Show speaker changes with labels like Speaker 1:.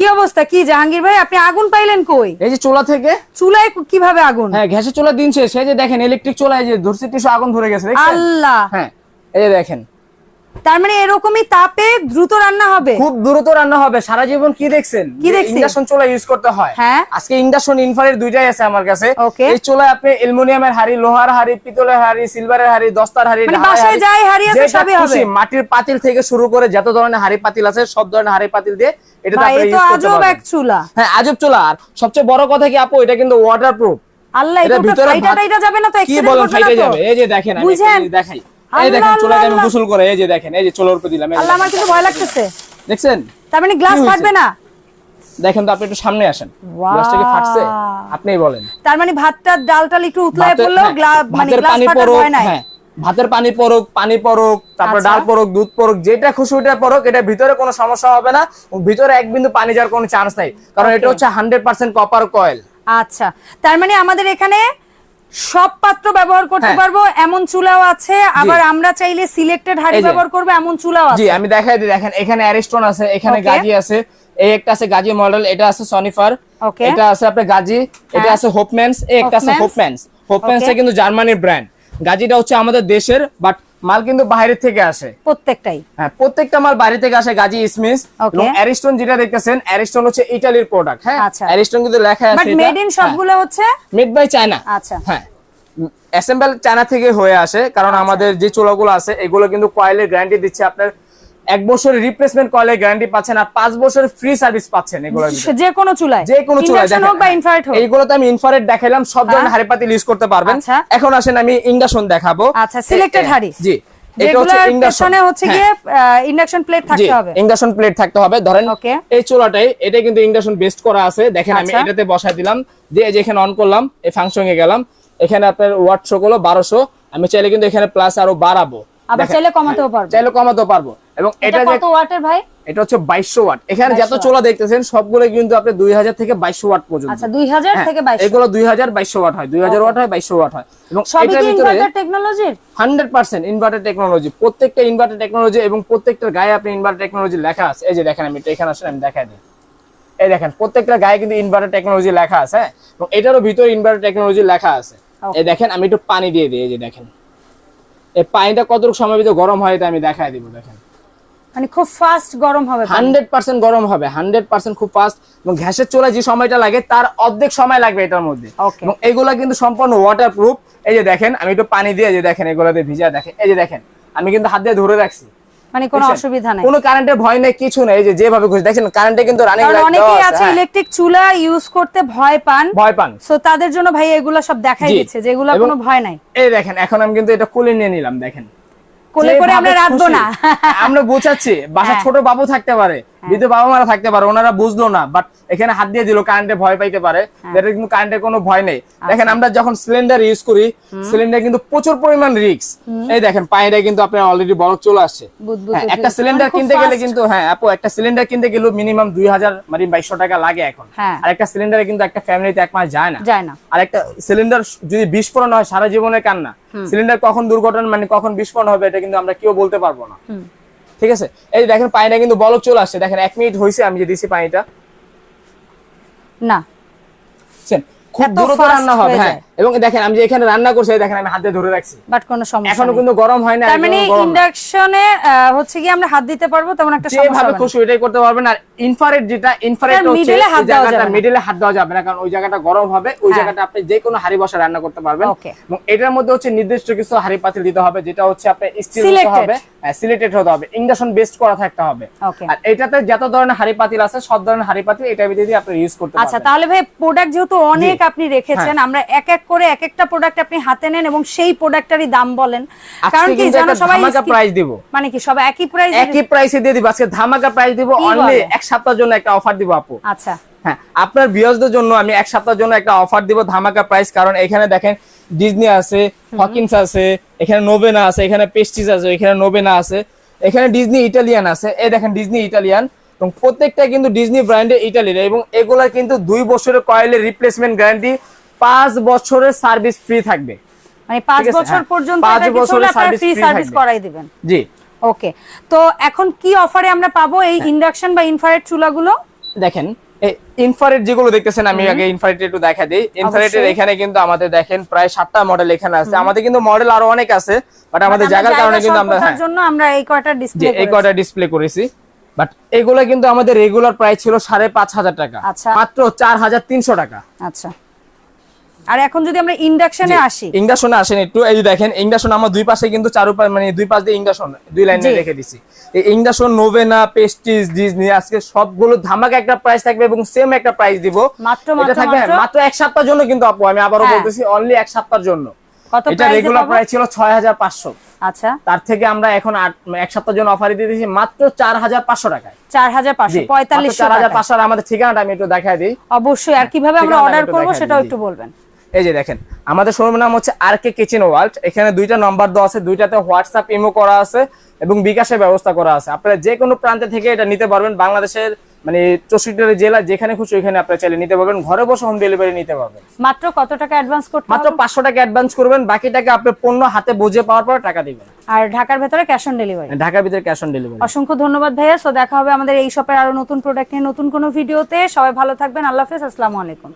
Speaker 1: কি অবস্থা? কি জাহাঙ্গীর ভাই আপনি আগুন পাইলেন কই?
Speaker 2: এই যে চুলা থেকে।
Speaker 1: চুলায় কীভাবে আগুন?
Speaker 2: হ্যাঁ গ্যাসের চুলা দিন শেষ। এই যে দেখেন ইলেকট্রিক চোলায় যে ধরছে টিসু আগুন ধরে গেছে
Speaker 1: আল্লাহ।
Speaker 2: হ্যাঁ এই যে দেখেন।
Speaker 1: তার মানে এরকমই তাপে দ্রুত রান্না হবে?
Speaker 2: খুব দ্রুত রান্না হবে। সারা জীবন কি দেখছেন?
Speaker 1: কি দেখছি?
Speaker 2: ইন্ডাকশন চুলা ইউজ করতে হয়।
Speaker 1: হ্যাঁ।
Speaker 2: আজকে ইন্ডাকশন ইনফ্রারেড দুইটাই আছে আমার কাছে। এই চুলায় আপনি অ্যালুমিনিয়ামের হাড়ি লোহার হাড়ি পিতলের হাড়ি সিলভারের হাড়ি দস্তার হাড়ি
Speaker 1: মানে বাসায় যাই হাঁড়ি আছে সবই হবে।
Speaker 2: মাটির পাতিল থেকে শুরু করে যত ধরনের হাড়ি পাতিল আছে সব ধরনের হাড়ি পাতিল দিয়ে এটা আপনি ইউজ করতে
Speaker 1: আজব এক চুলা।
Speaker 2: হ্যাঁ আজব চুলা। আর সবচেয়ে বড় কথা কি আপু এটা কিন্তু ওয়াটার প্রুফ
Speaker 1: আল্লাহ
Speaker 2: এটা ভিতরে
Speaker 1: যাবে না তো
Speaker 2: কি
Speaker 1: করবে না তো?
Speaker 2: যাবে? এই যে দেখেন আমি দেখাই। এই দেখেন চুলাকে আমি গোসল করে এই যে দেখেন এই যে চুলোর উপর দিলাম
Speaker 1: আল্লাহ আমার কিন্তু ভয় লাগতেছে।
Speaker 2: দেখছেন?
Speaker 1: তার মানে গ্লাস ফাটবে না।
Speaker 2: দেখেন তো আপনি একটু সামনে আসেন। গ্লাসটা কি ফাটছে? আপনিই বলেন।
Speaker 1: তার মানে ভাতটা ডাল টাল একটু উতলায়
Speaker 2: ভাতের-
Speaker 1: পড়লেও
Speaker 2: হ্যাঁ,
Speaker 1: মানে গ্লাস নাই।
Speaker 2: হ্যাঁ ভাতের পানি পড়ুক পানি পড়ুক তারপর
Speaker 1: আচ্ছা।
Speaker 2: ডাল পড়ুক দুধ পড়ুক যেটা খুশি ওটা পড়ুক এটা ভিতরে কোনো সমস্যা হবে না ভিতরে এক বিন্দু পানি যাওয়ার কোনো চান্স নাই কারণ এটা হচ্ছে হান্ড্রেড পার্সেন্ট কপার কয়েল
Speaker 1: আচ্ছা তার মানে আমাদের এখানে সব পাত্র ব্যবহার করতে
Speaker 2: হ্যাঁ।
Speaker 1: পারব এমন চুলাও আছে আবার আমরা চাইলে সিলেক্টেড হাড়ি ব্যবহার করব এমন চুলাও
Speaker 2: জি
Speaker 1: আছে।
Speaker 2: আমি দেখাই দিই দেখেন এখানে অ্যারিস্টোন আছে এখানে. গাজি আছে এই একটা আছে গাজি মডেল এটা আছে সনিফার এটা আছে আপনার গাজি এটা
Speaker 1: হ্যাঁ।
Speaker 2: আছে হোপম্যানস এই একটা আছে হোপম্যান্স
Speaker 1: হোপম্যানস
Speaker 2: কিন্তু জার্মানির ব্র্যান্ড গাজিটা হচ্ছে আমাদের দেশের বাট মাল কিন্তু বাইরে থেকে আসে।
Speaker 1: প্রত্যেকটাই।
Speaker 2: হ্যাঁ প্রত্যেকটা মাল বাইরে থেকে আসে গাজী স্মিথ। এবং অ্যারিস্টন যেটা দেখতেছেন অ্যারিস্টন হচ্ছে ইটালির প্রোডাক্ট হ্যাঁ?
Speaker 1: আচ্ছা।
Speaker 2: অ্যারিস্টন কিন্তু লেখা আছে বাট
Speaker 1: মেড ইন সবগুলো হচ্ছে?
Speaker 2: মেড বাই চায়না
Speaker 1: আচ্ছা।
Speaker 2: হ্যাঁ। অ্যাসেম্বল চায়না থেকে হয়ে আসে কারণ আমাদের যে চুলাগুলো আছে এগুলো কিন্তু কয়েলের গ্যারান্টি দিচ্ছে আপনার এক বছর রিপ্লেসমেন্ট কয়েলের গ্যারান্টি পাচ্ছেন আর পাঁচ বছরের ফ্রি সার্ভিস পাচ্ছেন এগুলো
Speaker 1: যে কোনো চুলায়।
Speaker 2: যে কোনো চুলা
Speaker 1: Induction হোক বা ইনফ্রারেড হোক।
Speaker 2: এইগুলো তো আমি ইনফ্রারেড দেখাইলাম সব ধরনের
Speaker 1: হ্যাঁ।
Speaker 2: হাড়ি পাতিল ইউজ করতে পারবেন।
Speaker 1: আচ্ছা।
Speaker 2: এখন আসেন আমি ইন্ডাকশন দেখাবো।
Speaker 1: আচ্ছা,
Speaker 2: এ- এ- জি। ইন্ডাকশন
Speaker 1: প্লেট
Speaker 2: হ্যাঁ।
Speaker 1: থাকতে হবে।
Speaker 2: ইন্ডাকশন প্লেট থাকতে হবে। ধরেন
Speaker 1: Okay.
Speaker 2: এই চুলাটাই এটা কিন্তু ইন্ডাকশন বেস্ট করা আছে। দেখেন আমি
Speaker 1: আচ্ছা।
Speaker 2: এটাতে বসাই দিলাম। দিয়ে এই যে এখানে অন করলাম এই ফাংশনে গেলাম। এখানে আপনার ওয়াট শো করল বারোশো। আমি চাইলে কিন্তু এখানে প্লাস আরও বাড়াবো।
Speaker 1: আবার চাইলে কমাতেও পারবে।
Speaker 2: চাইলে কমাতেও পারব। এবং
Speaker 1: এটা
Speaker 2: এটা
Speaker 1: কত ওয়াটের ভাই?
Speaker 2: এটা হচ্ছে বাইশশো ওয়াট। এখানে যত চোলা দেখতেছেন সবগুলো কিন্তু আপনি দুই হাজার থেকে বাইশশো ওয়াট পর্যন্ত।
Speaker 1: আচ্ছা
Speaker 2: হ্যাঁ,
Speaker 1: থেকে বাইশ
Speaker 2: এগুলো দুই হাজার ওয়াট হয় দুই হাজার ওয়াট হয় বাইশশো ওয়াট হয়। এবং এটার ভিতরে
Speaker 1: ইনভার্টার টেকনোলজির
Speaker 2: হান্ড্রেড পার্সেন্ট ইনভার্টার টেকনোলজি প্রত্যেকটা ইনভার্টার টেকনোলজি এবং প্রত্যেকটার গায়ে আপনি ইনভার্টার টেকনোলজি লেখা আছে। এই যে দেখেন আমি এটা এখানে আসলে আমি দেখাই দিই। এই দেখেন প্রত্যেকটা গায়ে কিন্তু ইনভার্টার টেকনোলজি লেখা আছে হ্যাঁ? এবং এটারও ভিতরে ইনভার্টার টেকনোলজি লেখা আছে। এই দেখেন আমি একটু পানি দিয়ে দিই এই যে দেখেন। এই পানিটা কতটুকু সময় ভিতরে গরম হয় এটা আমি দেখাই দিব দেখেন।
Speaker 1: মানে খুব ফাস্ট গরম হবে পানি।
Speaker 2: হান্ড্রেড পার্সেন্ট গরম হবে হান্ড্রেড পার্সেন্ট খুব ফাস্ট এবং গ্যাসের চুলায় যে সময়টা লাগে তার অর্ধেক সময় লাগবে এটার মধ্যে। এবং এগুলা কিন্তু সম্পূর্ণ ওয়াটার প্রুফ এই যে দেখেন আমি একটু পানি দিয়ে যে দেখেন এগুলাতে ভিজা দেখেন এই যে দেখেন আমি কিন্তু হাত দিয়ে ধরে রাখছি।
Speaker 1: মানে কোনো অসুবিধা নাই।
Speaker 2: কোনো কারেন্টের ভয় নেই কিছু নেই এই যে যেভাবে খুশি দেখেন কারেন্টে কিন্তু রানিং লাইট
Speaker 1: অনেকেই
Speaker 2: আছে।
Speaker 1: আছে
Speaker 2: হ্যাঁ,
Speaker 1: ইলেকট্রিক চুলা ইউজ করতে ভয় পান।
Speaker 2: ভয় পান।
Speaker 1: সো তাদের জন্য ভাই এগুলো সব দেখাই। দিচ্ছে যে এগুলো কোনো ভয় নাই।
Speaker 2: এই দেখেন এখন আমি কিন্তু এটা কুলে নিয়ে নিলাম দেখেন।
Speaker 1: কোলে করে আমরা রাখব না।
Speaker 2: আমরা বোঝাচ্ছি বাসা
Speaker 1: হ্যাঁ।
Speaker 2: ছোট বাবু থাকতে পারে বৃদ্ধ বাবা মারা থাকতে পারে ওনারা বুঝলো না বাট এখানে হাত দিয়ে দিল কারেন্টে ভয় পাইতে পারে।
Speaker 1: হ্যাঁ।
Speaker 2: এটা কিন্তু কারেন্টের কোনো ভয় নেই।
Speaker 1: আচ্ছা।
Speaker 2: দেখেন আমরা যখন সিলিন্ডার ইউজ করি সিলিন্ডার কিন্তু প্রচুর পরিমাণ রিস্ক এই দেখেন পানিটা কিন্তু আপনার অলরেডি বরফ চলে আসছে। হ্যাঁ, একটা সিলিন্ডার
Speaker 1: মানে
Speaker 2: কিনতে গেলে কিন্তু হ্যাঁ আপু একটা সিলিন্ডার কিনতে গেলেও মিনিমাম দুই হাজার মানে বাইশশো টাকা লাগে এখন।
Speaker 1: হ্যাঁ।
Speaker 2: আর একটা সিলিন্ডারে কিন্তু একটা ফ্যামিলিতে এক মাস যায় না।
Speaker 1: যায় না।
Speaker 2: আর একটা সিলিন্ডার যদি বিস্ফোরণ হয় সারা জীবনে কান্না। সিলিন্ডার কখন দুর্ঘটনা মানে কখন বিস্ফোরণ হবে এটা কিন্তু আমরা কেউ বলতে পারব না। ঠিক আছে? এই দেখেন পানিটা কিন্তু বলক চলে আসছে। দেখেন এক মিনিট হয়েছে আমি যে দিছি পানিটা।
Speaker 1: না?
Speaker 2: খুব দ্রুত রান্না হবে
Speaker 1: হ্যাঁ।
Speaker 2: এবং দেখেন আমি যে এখানে রান্না করছি দেখেন আমি হাতে ধরে রাখছি।
Speaker 1: বাট কোনো সমস্যা এখনও
Speaker 2: কিন্তু গরম হয় না
Speaker 1: তার মানে। ইন্ডাকশনে হচ্ছে কি আমরা হাত দিতে পারব তেমন একটা সমস্যা হবে
Speaker 2: খুশি ওইটাই করতে পারবেন। আর ইনফ্রারেড যেটা ইনফ্রারেড হচ্ছে
Speaker 1: এ হাত দেওয়া
Speaker 2: জায়গাটা
Speaker 1: যাবে না।
Speaker 2: মিডলে হাত দেওয়া যাবে না কারণ ওই জায়গাটা গরম হবে ওই
Speaker 1: হ্যাঁ।
Speaker 2: জায়গাটা আপনি যে কোনো হাড়ি বসা রান্না করতে পারবেন। এবং এটার মধ্যে হচ্ছে নির্দিষ্ট কিছু হাড়ি পাতিল দিতে হবে যেটা হচ্ছে আপনি স্টিল হতে হবে সিলেক্টেড হতে হবে ইন্ডাকশন বেস্ট করা থাকতে হবে। আর এটাতে যত ধরনের হাড়ি পাতিল আছে সব ধরনের হাড়ি পাতিল এটা দিয়ে আপনি ইউজ করতে পারবেন।
Speaker 1: আচ্ছা তাহলে ভাই প্রোডাক্ট যেহেতু অনেক আপনি রেখেছেন
Speaker 2: হ্যাঁ।
Speaker 1: আমরা এক এক করে এক একটা প্রোডাক্ট আপনি হাতে নেন এবং সেই প্রোডাক্টেরই দাম বলেন। কারণ কি জানো সবাই
Speaker 2: ধামাকা প্রাইস দিব।
Speaker 1: মানে কি সবাই একই প্রাইস
Speaker 2: একই প্রাইসে দিয়ে দিব। আজকে ধামাকা প্রাইস দিব অনলি এক সপ্তাহের জন্য একটা অফার দিব আপু।
Speaker 1: আচ্ছা।
Speaker 2: হ্যাঁ আপনার ভিউয়ার্সদের জন্য আমি এক সপ্তাহের জন্য একটা অফার দিব ধামাকা প্রাইস কারণ এখানে দেখেন ডিজনি আছে হকিন্স আছে এখানে নোবেনা আছে এখানে পেস্টিস আছে এখানে নোবেনা আছে এখানে ডিজনি ইটালিয়ান আছে। এই দেখেন ডিজনি ইটালিয়ান এবং প্রত্যেকটা কিন্তু ডিজনি ব্র্যান্ডের ইটালির এবং এগুলা কিন্তু দুই বছরের কয়েলের রিপ্লেসমেন্ট গ্যারান্টি পাঁচ বছরের সার্ভিস ফ্রি থাকবে।
Speaker 1: মানে পাঁচ বছর
Speaker 2: হ্যাঁ।
Speaker 1: পর্যন্ত
Speaker 2: পাঁচ বছরের
Speaker 1: হলে ফ্রি সার্ভিস করাই দিবেন।
Speaker 2: জি।
Speaker 1: ওকে তো এখন কি অফারে আমরা পাবো এই
Speaker 2: হ্যাঁ।
Speaker 1: ইন্ডাকশন বা ইনফ্রারেড চুলাগুলো?
Speaker 2: দেখেন ইনফ্রারেড যেগুলো দেখতেছেন আমি আগে ইনফ্রারেড একটু দেখা দিই। ইনফ্রারেডের। এখানে কিন্তু আমাদের দেখেন প্রায় সাতটা মডেল এখানে আছে। আমাদের কিন্তু মডেল আরও অনেক আছে বাট আমাদের জায়গার কারণে কিন্তু আমরা হ্যাঁ।
Speaker 1: জন্য আমরা এই কয়টা ডিসপ্লে
Speaker 2: এই কয়টা ডিসপ্লে করেছি। বাট এগুলো কিন্তু আমাদের রেগুলার প্রাইস ছিল সাড়ে পাঁচ হাজার টাকা।
Speaker 1: আচ্ছা।
Speaker 2: মাত্র চার হাজার তিনশো টাকা।
Speaker 1: আচ্ছা। আর এখন যদি আমরা ইন্ডাকশনে আসি।
Speaker 2: ইন্ডাকশনে আসেন একটু এই যে দেখেন ইন্ডাকশন আমার দুই পাশে কিন্তু চারু মানে দুই পাশ দিয়ে ইন্ডাকশন দুই লাইনে। রেখে দিছি। এই ইন্ডাকশন নোভেনা পেস্টিজ ডিজনি আজকে সবগুলো ধামাকা একটা প্রাইস থাকবে এবং সেম একটা প্রাইস দিব।
Speaker 1: মাত্র
Speaker 2: এটা
Speaker 1: মাত্র
Speaker 2: থাকবে
Speaker 1: মাত্র?
Speaker 2: মাত্র এক সপ্তাহের জন্য কিন্তু আপু আমি আবারও
Speaker 1: হ্যাঁ।
Speaker 2: বলতেছি অনলি এক সপ্তাহের জন্য। এটা রেগুলার প্রাইস ছিল ছয় হাজার পাঁচশো।
Speaker 1: আচ্ছা।
Speaker 2: তার থেকে আমরা এখন এক সপ্তাহের জন্য অফার দিয়ে দিয়েছি মাত্র চার হাজার পাঁচশো টাকায়।
Speaker 1: চার হাজার পাঁচশো পঁয়তাল্লিশ
Speaker 2: চার হাজার পাঁচশো আর আমাদের ঠিকানাটা আমি একটু দেখাই দিই।
Speaker 1: অবশ্যই আর কীভাবে আমরা অর্ডার করব সেটাও একটু বলবেন।
Speaker 2: এই যে দেখেন আমাদের শোরুমের নাম হচ্ছে আর কে কিচেন ওয়ার্ল্ড এখানে দুইটা নাম্বার দেওয়া আছে দুইটাতে হোয়াটসঅ্যাপ ইমো করা আছে এবং বিকাশের ব্যবস্থা করা আছে। আপনারা যে কোনো প্রান্তে থেকে এটা নিতে পারবেন বাংলাদেশের মানে চৌষট্টি জেলা যেখানে খুশি ওইখানে আপনারা চাইলে নিতে পারবেন ঘরে বসে হোম ডেলিভারি নিতে পারবেন।
Speaker 1: মাত্র কত টাকা অ্যাডভান্স করতে
Speaker 2: মাত্র পাঁচশো টাকা অ্যাডভান্স করবেন বাকি টাকা আপনি পণ্য হাতে বুঝে পাওয়ার পর টাকা দিবেন।
Speaker 1: আর ঢাকার ভেতরে ক্যাশ অন ডেলিভারি
Speaker 2: ঢাকার ভিতরে ক্যাশ অন ডেলিভারি
Speaker 1: অসংখ্য ধন্যবাদ ভাইয়া। সো দেখা হবে আমাদের এই শপের আরও নতুন প্রোডাক্ট নিয়ে নতুন কোনো ভিডিওতে সবাই ভালো থাকবেন। আল্লাহ হাফেজ। আসসালামু আলাইকুম।